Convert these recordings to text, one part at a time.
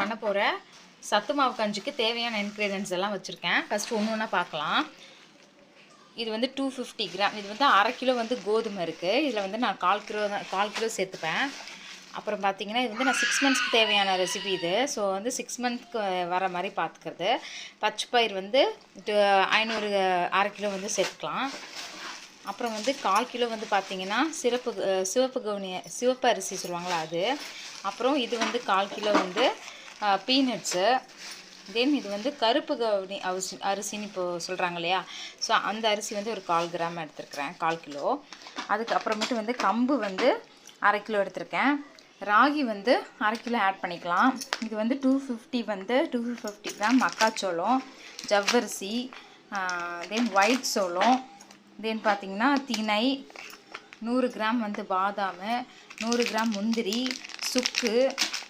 பண்ண போகிற சத்து மாவு கஞ்சிக்கு தேவையான இன்க்ரீடியன்ஸ் எல்லாம் வச்சுருக்கேன். ஃபஸ்ட்டு ஒன்று ஒன்றா பார்க்கலாம். இது வந்து டூ ஃபிஃப்டி கிராம் இது வந்து அரை கிலோ வந்து கோதுமை இருக்குது இதில் வந்து நான் கால் கிலோ தான் கால் கிலோ சேர்த்துப்பேன். அப்புறம் பார்த்தீங்கன்னா இது வந்து நான் சிக்ஸ் மந்த்ஸ்க்கு தேவையான ரெசிபி இது. ஸோ வந்து சிக்ஸ் மந்த்க்கு வர மாதிரி பார்த்துக்கிறது பச்சை பயிர் வந்து ஐநூறு அரை கிலோ வந்து சேர்த்துக்கலாம். அப்புறம் வந்து கால் கிலோ வந்து பார்த்திங்கன்னா சிறப்பு சிவப்பு கவுனி சிவப்பு அரிசி சொல்லுவாங்களா அது. அப்புறம் இது வந்து கால் கிலோ வந்து பீனட்ஸு தென் இது வந்து கருப்பு கவுனி அரிசி அரிசின்னு இப்போது சொல்கிறாங்க இல்லையா? ஸோ அந்த அரிசி வந்து ஒரு கால் கிராம் எடுத்துருக்குறேன் கால் கிலோ. அதுக்கப்புறமேட்டு வந்து கம்பு வந்து அரை கிலோ எடுத்திருக்கேன். ராகி வந்து அரை கிலோ ஆட் பண்ணிக்கலாம். இது வந்து டூ ஃபிஃப்டி வந்து டூ ஃபிஃப்டி கிராம் மக்காச்சோளம் ஜவ்வரிசி தென் ஒயிட் சோளம் தென் பார்த்தீங்கன்னா திணை நூறு கிராம் வந்து பாதாம் நூறு கிராம் முந்திரி சுக்கு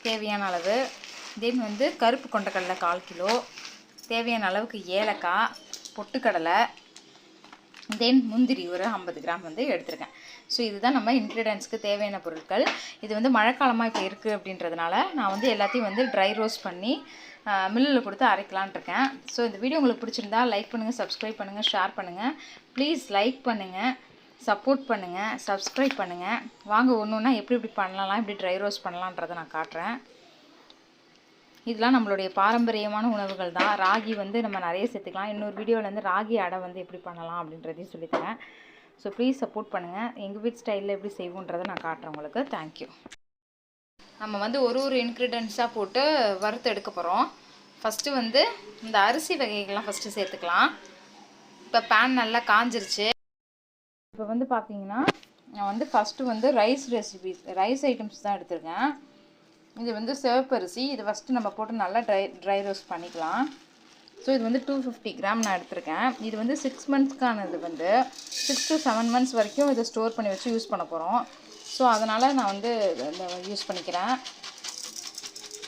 தேவையான அளவு. தென் வந்து கருப்பு கொண்டக்கடலை கால் கிலோ தேவையான அளவுக்கு ஏலக்காய் பொட்டுக்கடலை தென் முந்திரி ஒரு ஐம்பது கிராம் வந்து எடுத்திருக்கேன். ஸோ இதுதான் நம்ம இன்க்ரீடியன்ஸ்க்கு தேவையான பொருட்கள். இது வந்து மழைக்காலமாக இப்போ இருக்குது அப்படின்றதுனால நான் வந்து எல்லாத்தையும் வந்து ட்ரை ரோஸ்ட் பண்ணி மில்லில் கொடுத்து அரைக்கலான்ட்ருக்கேன். ஸோ இந்த வீடியோ உங்களுக்கு பிடிச்சிருந்தா லைக் பண்ணுங்கள் சப்ஸ்கிரைப் பண்ணுங்கள் ஷேர் பண்ணுங்கள் ப்ளீஸ் லைக் பண்ணுங்கள் சப்போர்ட் பண்ணுங்கள் சப்ஸ்கிரைப் பண்ணுங்கள் வாங்க ஒன்று ஒன்றா எப்படி இப்படி பண்ணலாம் எப்படி ட்ரை ரோஸ்ட் பண்ணலான்றதை நான் காட்டுறேன். இதெல்லாம் நம்மளுடைய பாரம்பரியமான உணவுகள் தான். ராகி வந்து நம்ம நிறைய சேர்த்துக்கலாம். இன்னொரு வீடியோவில் வந்து ராகி அடை வந்து எப்படி பண்ணலாம் அப்படின்றதையும் சொல்லித்தரேன். ஸோ ப்ளீஸ் சப்போர்ட் பண்ணுங்கள் எங்கள் வீட் ஸ்டைலில் எப்படி செய்வோன்றதை நான் காட்டுறேன் உங்களுக்கு. தேங்க்யூ நம்ம வந்து ஒரு ஒரு இன்க்ரீடியன்ஸாக போட்டு வறுத்து எடுக்க போகிறோம் ஃபஸ்ட்டு வந்து இந்த அரிசி வகைகள்லாம் ஃபஸ்ட்டு சேர்த்துக்கலாம். இப்போ பேன் நல்லா காஞ்சிருச்சு. இப்போ வந்து பார்த்தீங்கன்னா நான் வந்து ஃபஸ்ட்டு வந்து ரைஸ் ரெசிபிஸ் ரைஸ் ஐட்டம்ஸ் தான் எடுத்திருக்கேன். இது வந்து சிவப்பரிசி. இது ஃபஸ்ட்டு நம்ம போட்டு நல்லா ட்ரை ட்ரை ரோஸ்ட் பண்ணிக்கலாம். ஸோ இது வந்து டூ ஃபிஃப்டி கிராம் நான் எடுத்திருக்கேன். இது வந்து சிக்ஸ் மந்த்ஸ்க்கானது வந்து. சிக்ஸ் டு செவன் மந்த்ஸ் வரைக்கும் இதை ஸ்டோர் பண்ணி வச்சு யூஸ் பண்ண போகிறோம் ஸோ அதனால் நான் வந்து இந்த யூஸ் பண்ணிக்கிறேன்.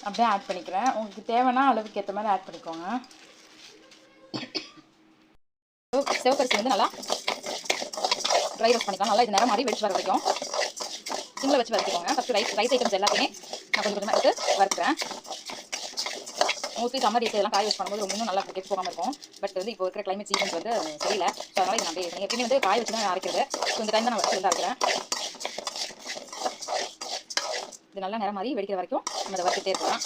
அப்படியே ஆட் பண்ணிக்கிறேன். உங்களுக்கு தேவைன்னா அளவுக்கு ஏற்ற மாதிரி ஆட் பண்ணிக்கோங்க. சிவப்பரிசி வந்து நல்லா ட்ரை ரோஸ்ட் பண்ணிக்கலாம். நல்லா இது நேரம் மாதிரி வெடிச்சு வர வரைக்கும். சிம்மில் வச்சு வறுத்துக்கோங்க ஃபஸ்ட்டு ரைஸ் ரைஸ் ஐட்டம்ஸ் எல்லாத்தையுமே நான் கொஞ்சம் கொஞ்சமாக எடுத்து வறுக்கிறேன். மோஸ்ட்லி சம்மர் டேஸ் எல்லாம் காய வச்சு பண்ணும்போது ரொம்ப இன்னும் நல்லா கெட்டு போகாமல் இருக்கும். பட் வந்து இப்போ இருக்கிற கிளைமேட் சீசன்ஸ் வந்து சரியில்லை. ஸோ அதனால் நான் அப்படியே எப்பயுமே வந்து காய வச்சு தான் அரைக்கிறது. ஸோ இந்த டைம் தான் நான் வச்சு வந்து அரைக்கிறேன். இது நல்லா நேரம் மாதிரி வெடிக்கிற வரைக்கும் நம்ம அதை வறுத்துட்டே இருக்கலாம்.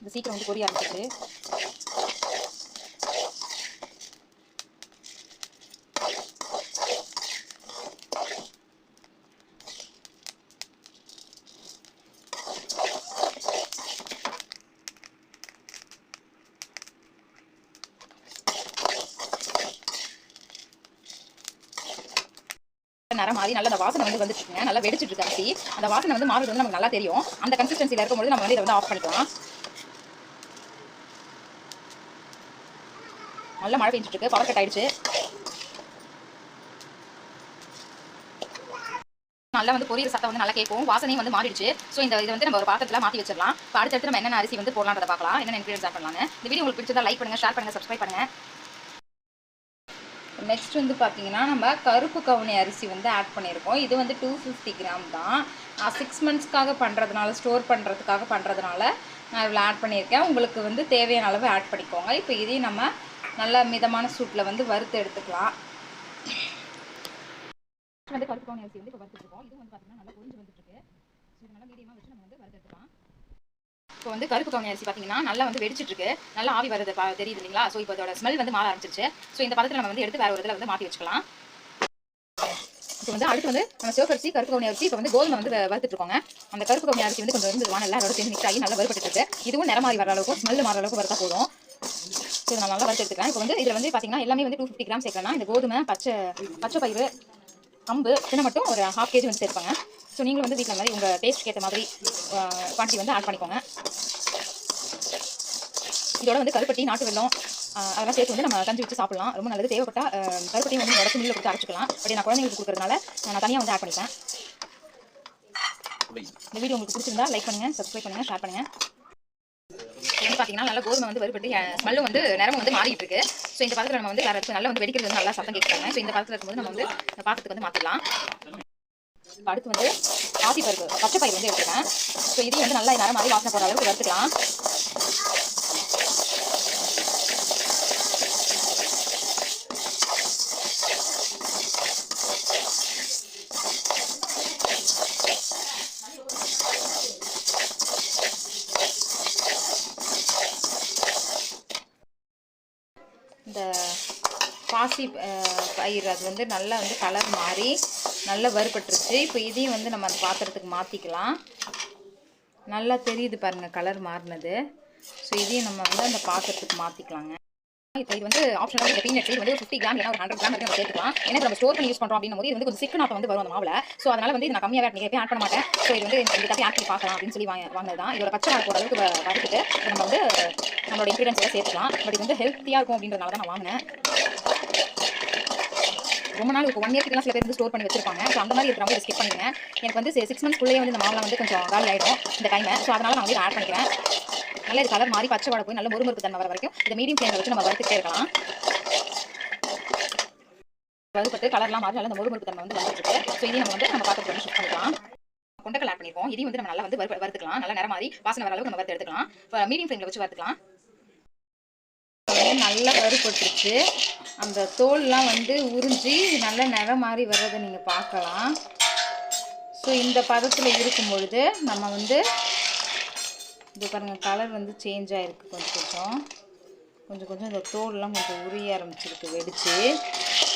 இது சீக்கிரம் வந்து பொரிய ஆரம்பிச்சிட்டு நேரம் மாதிரி நல்ல அந்த வாசனை வந்து வந்துட்டு நல்லா வெடிச்சிட்டு இருக்கு அரிசி. அந்த வாசனை வந்து மாவு வந்து நமக்கு நல்லா தெரியும். அந்த கன்சிஸ்டன்சியில் இருக்கும்போது நம்ம வந்து இதை வந்து ஆஃப் பண்ணிக்கலாம். நல்ல மழை பெஞ்சிட்டு இருக்கு. பவர் கட் ஆயிடுச்சு. நல்லா வந்து பொரியல் சத்தம் வந்து நல்லா கேட்கும். வாசனையும் வந்து மாறிடுச்சு. ஸோ இந்த இது வந்து நம்ம ஒரு பாத்திரத்தில் மாற்றி வச்சிடலாம். இப்போ அடுத்தடுத்து நம்ம என்னென்ன அரிசி வந்து போடலான்றதை பார்க்கலாம். என்னென்ன இன்க்ரீடியன்ஸ் ஆட் பண்ணலாம் இந்த வீடியோ உங்களுக்கு பிடிச்சதா லைக் பண்ணுங்க ஷேர் பண்ணுங்க சப்ஸ்கிரைப் பண்ணுங்க. நெக்ஸ்ட் வந்து பார்த்தீங்கன்னா நம்ம கருப்பு கவுனி அரிசி வந்து ஆட் பண்ணியிருக்கோம் இது வந்து டூ ஃபிஃப்டி கிராம் தான். நான் சிக்ஸ் மந்த்ஸ்க்காக பண்ணுறதுனால ஸ்டோர் பண்ணுறதுக்காக பண்ணுறதுனால நான் இவ்வளோ ஆட் பண்ணியிருக்கேன். உங்களுக்கு வந்து தேவையான அளவு ஆட் பண்ணிக்கோங்க. இப்போ இதையும் நம்ம நல்ல மிதமான சூட்டில் வந்து வறுத்து எடுத்துக்கலாம். வந்து கருப்பு கவுனி அரிசி வந்து இப்போ வறுத்துருக்கோம் இது வந்து பார்த்தீங்கன்னா நல்லா பொரிஞ்சு வந்துட்டுருக்கு ஸோ நல்லா மீடியமாக வச்சு நம்ம வந்து வறுத்து எடுத்துக்கலாம். இப்போ வந்து கருப்பு கவுனி அரிசி பார்த்தீங்கன்னா நல்லா வந்து வெடிச்சிட்டு இருக்கு நல்லா ஆவி வருது தெரியுது இல்லைங்களா? ஸோ இப்போ அதோட ஸ்மெல் வந்து மாற ஆரம்பிச்சிருச்சு. ஸோ இந்த பதத்தில் நம்ம வந்து எடுத்து வேற ஒரு இதில் வந்து மாற்றி வச்சுக்கலாம். இப்போ வந்து அடுத்து வந்து நம்ம சிவப்பரிசி கருப்பு கவுனி அரிசி இப்போ வந்து கோதுமை வந்து வறுத்துட்டு இருக்கோங்க அந்த கருப்பு கவுனி அரிசி வந்து கொஞ்சம் வந்து வானல்ல அதோட சேர்ந்து மிக்ஸ் ஆகி நல்லா வறுபட்டு இருக்கு இதுவும் நிறம் வர அளவுக்கு ஸ்மெல் மாற அளவுக்கு வறுத்தா போதும். ஸோ நான் நல்லா வறுத்து எடுத்துக்கிறேன். இப்போ வந்து இதில் வந்து பார்த்தீங்கன்னா எல்லாமே வந்து டூ ஃபிஃப்டி கிராம் சேர்க்கலாம் இந்த கோதுமை பச்சை பச்சை பயிறு கம்பு தினை மட்டும் ஒரு ஹாஃப் கேஜி வந்து சேர்ப்பாங்க. ஸோ நீங்களும் வந்து வீட்டில் மாதிரி உங்கள் டேஸ்ட்க்கு ஏற்ற மாதிரி குவான்டிட்டி வந்து ஆட் பண்ணிக்கோங்க. இதோட வந்து கருப்பட்டி நாட்டு வெள்ளம் அதெல்லாம் சேர்த்து வந்து நம்ம கஞ்சி வச்சு சாப்பிடலாம். ரொம்ப நல்லது. தேவைப்பட்டா கருப்பட்டியும் வந்து உடச்சு மில்லில் கொடுத்து அரைச்சிக்கலாம். பட் நான் குழந்தைங்களுக்கு கொடுக்கறதுனால நான் தனியாக வந்து ஆட் பண்ணிப்பேன். இந்த வீடியோ உங்களுக்கு பிடிச்சிருந்தா லைக் பண்ணுங்கள் சப்ஸ்கிரைப் பண்ணுங்கள் ஷேர் பண்ணுங்கள் வந்து பார்த்தீங்கன்னா நல்லா கோதுமை வந்து வறுபட்டு ஸ்மெல்லும் வந்து நிறமும் வந்து மாறிட்டு இருக்கு. ஸோ இந்த பதத்தில் நம்ம வந்து வேறு நல்லா வந்து வெடிக்கிறது வந்து நல்லா சத்தம் கேட்குறாங்க. ஸோ இந்த பதத்தில் இருக்கும்போது நம்ம வந்து இந்த பாத்திரத்துக்கு வந்து மாற்றிடலாம் அடுத்து வந்து பாசி பருப்பு பச்சை பயிர் வந்து எடுத்துருக்கேன் ஸோ இதையும் வந்து நல்லா நேரம் மாதிரி வாசனை போகிற அளவுக்கு வறுத்துக்கலாம். இந்த பாசி பயிர் அது வந்து நல்லா வந்து கலர் மாறி நல்லா வறுபட்டுருச்சு. இப்போ இதையும் வந்து நம்ம அந்த பாத்திரத்துக்கு மாற்றிக்கலாம் நல்லா தெரியுது பாருங்கள் கலர் மாறினது. ஸோ இதையும் நம்ம வந்து அந்த பாத்திரத்துக்கு மாற்றிக்கலாங்க இப்போ இது வந்து ஆப்ஷனாக இந்த பீனட் இது வந்து ஃபிஃப்டி கிராம் இல்லை ஒரு ஹண்ட்ரட் கிராம் வரைக்கும் நம்ம சேர்த்துக்கலாம். ஏன்னா நம்ம ஸ்டோர் பண்ணி யூஸ் பண்ணுறோம் அப்படின்னும் போது இது வந்து கொஞ்சம் சிக்கனாக வந்து வரும் அந்த மாவில். ஸோ அதனால வந்து இது நான் கம்மியாக ஆட் நீங்கள் ஆட் பண்ண மாட்டேன். ஸோ இது வந்து இந்த தப்பி ஆட் பண்ணி பார்க்கலாம் அப்படின்னு சொல்லி வாங்க வாங்கினது தான் இதோட பச்சை வாழை போகிற அளவுக்கு வறுத்துட்டு நம்ம வந்து நம்மளோட இன்க்ரீடியன்ஸ் எல்லாம் சேர்த்துக்கலாம். பட் இது வந்து ஹெல்த்தியாக இருக்கும் அப்படின்றதுனால தான் நான் வாங்கினேன். ரொம்ப நாள் இப்போ ஒன் இயர்க்குலாம் சில பேர் வந்து ஸ்டோர் பண்ணி வச்சிருப்பாங்க. ஸோ அந்த மாதிரி இருக்கிறவங்க இதை ஸ்கிப் பண்ணுங்க எனக்கு வந்து சிக்ஸ் மந்த்ஸ்க்குள்ளேயே வந்து இந்த மாவுலாம் வந்து கொஞ்சம் காலி ஆகிடும் இந்த டைம் ஸோ அதனால நான் வந்து ஆட் பண்ணிக்கிறேன். நல்லா இது கலர் மாறி பச்சை வாட போய் நல்ல முறுமுறுப்பு தன்மை வர வரைக்கும் இந்த மீடியம் ஃப்ளேமில் வச்சு நம்ம வறுத்துட்டே இருக்கலாம். வறுப்பட்டு கலர்லாம் மாதிரி நல்லா இந்த முறுமுறுப்பு தன்மை வந்து வந்துருக்கு ஸோ இதையும் நம்ம வந்து நம்ம பார்த்து வந்து ஷிஃப்ட் பண்ணிக்கலாம். கொண்டக்கல் ஆட் பண்ணிருக்கோம் இதையும் வந்து நம்ம நல்லா வந்து வறுத்துக்கலாம். நல்லா நேரம் மாதிரி வாசனை வர அளவுக்கு நம்ம வறுத்து எடுத்துக்கலாம். மீடியம் ஃப்ளேமில் வச்சு வறுத்துக்கலாம். நல்லா வறுபட்டுருச்சு அந்த தோல்லாம் வந்து உறிஞ்சி நல்ல நிற மாதிரி வர்றதை நீங்கள் பார்க்கலாம். ஸோ இந்த பதத்தில் இருக்கும் பொழுது நம்ம வந்து இது பாருங்கள் கலர் வந்து சேஞ்ச் ஆகிருக்கு கொஞ்சம் கொஞ்சம். கொஞ்சம் கொஞ்சம் இந்த தோல்லாம் கொஞ்சம் உரிய ஆரம்பிச்சிருக்கு வெடிச்சு.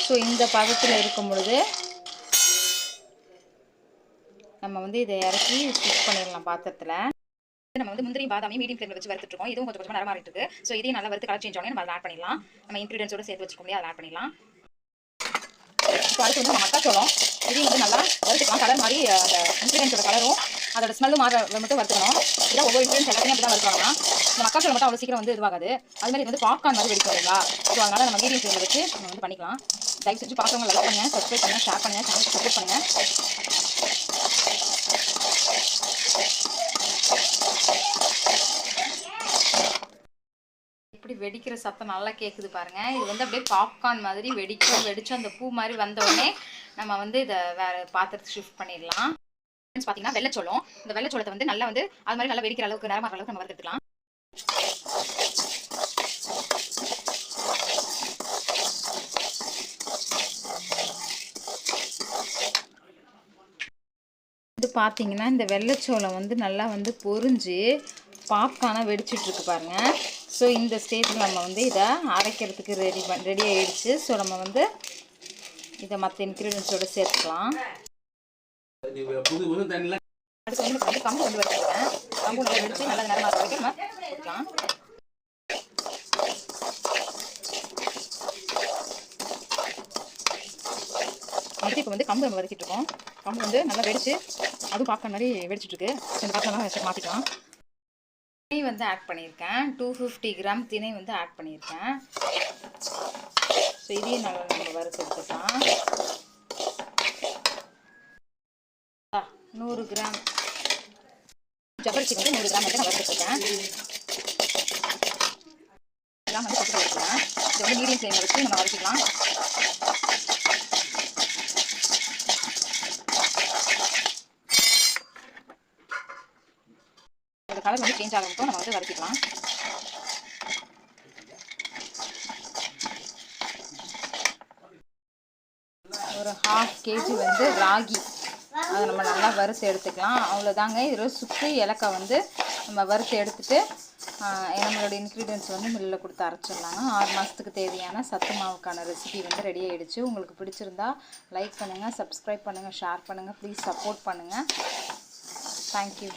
ஸோ இந்த பதத்தில் இருக்கும் பொழுது நம்ம வந்து இதை இறக்கி ஸ்டிச் பண்ணிடலாம் பாத்திரத்தில். நம்ம வந்து முந்திரி பாதாமி மீடியம் ஃப்ளேமில் வச்சு வறுத்துட்டு இதுவும் கொஞ்சம் கொஞ்சமாக நேரம் இருக்கு ஸோ இதையும் நல்லா வறுத்து கலர் சேஞ்ச் ஆனே நம்ம அதை ஆட் பண்ணிடலாம். நம்ம இன்க்ரீடியன்ஸோட சேர்த்து வச்சுக்க முடியாது அதை ஆட் பண்ணிடலாம். இப்போ அடுத்து வந்து நம்ம மக்காச்சோளம். இதையும் வந்து நல்லா வறுத்துக்கலாம். கலர் மாதிரி அந்த இன்க்ரீடியன்ஸோட கலரும் அதோட ஸ்மெல்லும் மாற மட்டும் வறுத்துக்கணும். இதான் ஒவ்வொரு இன்க்ரீடியன்ஸ் எல்லாத்தையும் அப்படி தான் வறுக்கலாம் இந்த மக்காச்சோளம் மட்டும் அவ்வளோ சீக்கிரம் வந்து இதுவாகாது. அது மாதிரி வந்து பாப்கார்ன் மாதிரி வெடிக்கும் இல்லைங்களா? ஸோ அதனால நம்ம மீடியம் ஃப்ளேமில் வச்சு நம்ம வந்து பண்ணிக்கலாம். தயவு செஞ்சு பார்க்குறவங்க லைக் பண்ணுங்க சப்ஸ்கிரைப் பண்ணுங்க ஷேர் பண்ணுங்க சேனல் சப்போர்ட் பண்ணுங்க. வெடிக்கிற சத்தம் நல்லா கேட்குது பாருங்க. இது வந்து அப்படியே பாப்கார்ன் மாதிரி வெடிக்கும். வெடிச்சு அந்த பூ மாதிரி வந்தோடனே நம்ம வந்து இதை வேற பாத்திரத்துக்கு ஷிஃப்ட் பண்ணிடலாம். பார்த்தீங்கன்னா வெள்ளச்சோளம். இந்த வெள்ளச்சோளத்தை வந்து நல்லா வந்து அது மாதிரி நல்லா வெடிக்கிற அளவுக்கு நேரமாக அளவுக்கு நம்ம வறுத்துக்கலாம். வந்து பார்த்தீங்கன்னா இந்த வெள்ளைச்சோளம் வந்து நல்லா வந்து பொரிஞ்சு பாப்கார்னாக வெடிச்சிட்டு இருக்கு பாருங்க. ஸோ இந்த ஸ்டேஜில் நம்ம வந்து இதை அரைக்கிறதுக்கு ரெடி பண் ரெடி ஆகிடுச்சு ஸோ நம்ம வந்து இதை மற்ற இன்க்ரீடியன்ஸோட சேர்த்துக்கலாம். அடுத்து வந்து வந்து கம்பு வந்து வச்சுருக்கேன் கம்பு நல்லா வெடிச்சு நல்லா நேரமாக வரைக்கும் நம்ம அடுத்து இப்போ வந்து கம்பு நம்ம வதக்கிட்டு இருக்கோம் கம்பு வந்து நல்லா வெடிச்சு அதுவும் பார்க்க மாதிரி வெடிச்சிட்டு இருக்கு இந்த பாத்திரம்லாம் மாற்றிக்கலாம் வந்து ஆட் பண்ணியிருக்கேன். டூ ஃபிஃப்டி கிராம் திணை வந்து ஆட் பண்ணியிருக்கேன். ஸோ இதையும் நல்லா நம்ம வறுத்து நூறு கிராம் ஜபரிசி வந்து நூறு கிராம் வந்து நான் வறுத்துருக்கேன் இதெல்லாம் வந்து கொண்டு வச்சுக்கலாம் இது வந்து மீடியம் ஃப்ளேமில் வச்சு நம்ம வறுத்துக்கலாம். அதோட கலர் வந்து சேஞ்ச் ஆகிறதுக்கும் நம்ம வந்து வறுத்துக்கலாம். ஒரு ஹாஃப் கேஜி வந்து ராகி. அதை நம்ம நல்லா வறுத்து எடுத்துக்கலாம். அவ்வளோதாங்க இதில் சுக்கு ஏலக்காய் வந்து நம்ம வறுத்து எடுத்துகிட்டு நம்மளோட இன்க்ரீடியன்ஸ் வந்து மில்லில் கொடுத்து அரைச்சிடலாங்க. ஆறு மாதத்துக்கு தேவையான சத்து மாவுக்கான ரெசிபி வந்து ரெடி ஆகிடுச்சு உங்களுக்கு பிடிச்சிருந்தா லைக் பண்ணுங்கள் சப்ஸ்கிரைப் பண்ணுங்கள் ஷேர் பண்ணுங்கள் ப்ளீஸ் சப்போர்ட் பண்ணுங்கள் தேங்க்யூ